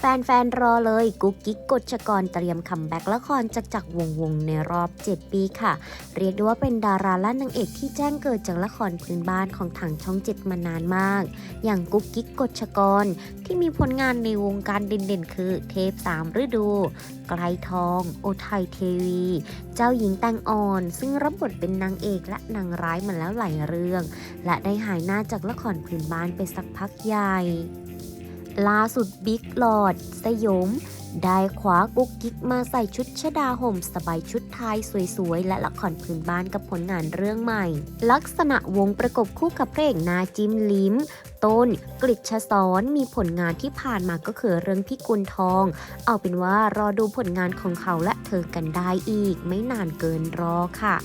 แฟนๆ รอเลยกุ๊กกิ๊กกฎชกรเตรียมคัมแบ็กละครจากจักวงวงในรอบ 7 ปีค่ะ เรียกได้ว่าเป็นดาราและนางเอกที่แจ้งเกิดจากละครพื้นบ้านของทางช่องเจ็ดมานานมาก อย่างกุ๊กกิ๊กกฎชกร ที่มีผลงานในวงการเด่นๆ คือ เทพสามฤดู ไกลทอง โอไทยเทวี เจ้าหญิงแตงอ่อน ซึ่งรับบทเป็นนางเอกและนางร้ายมาแล้วหลายเรื่อง และได้หายหน้าจากละครพื้นบ้านไปสักพักใหญ่ ล่าสุดบิ๊กหลอด สยม ได้คว้ากุ๊กกิ๊กมาใส่ชุดชดาห่มสบายชุดไทยสวยๆ และละครพื้นบ้านกับผลงานเรื่องใหม่ ลักษณะวงประกบคู่กับพระเอกหนาจิมลิ้ม ต้น กฤษชสอนมีผลงานที่ผ่านมาก็คือเรื่องพี่กุลทอง เอาเป็นว่ารอดูผลงานของเขาและเธอกันได้อีก ไม่นานเกินรอค่ะ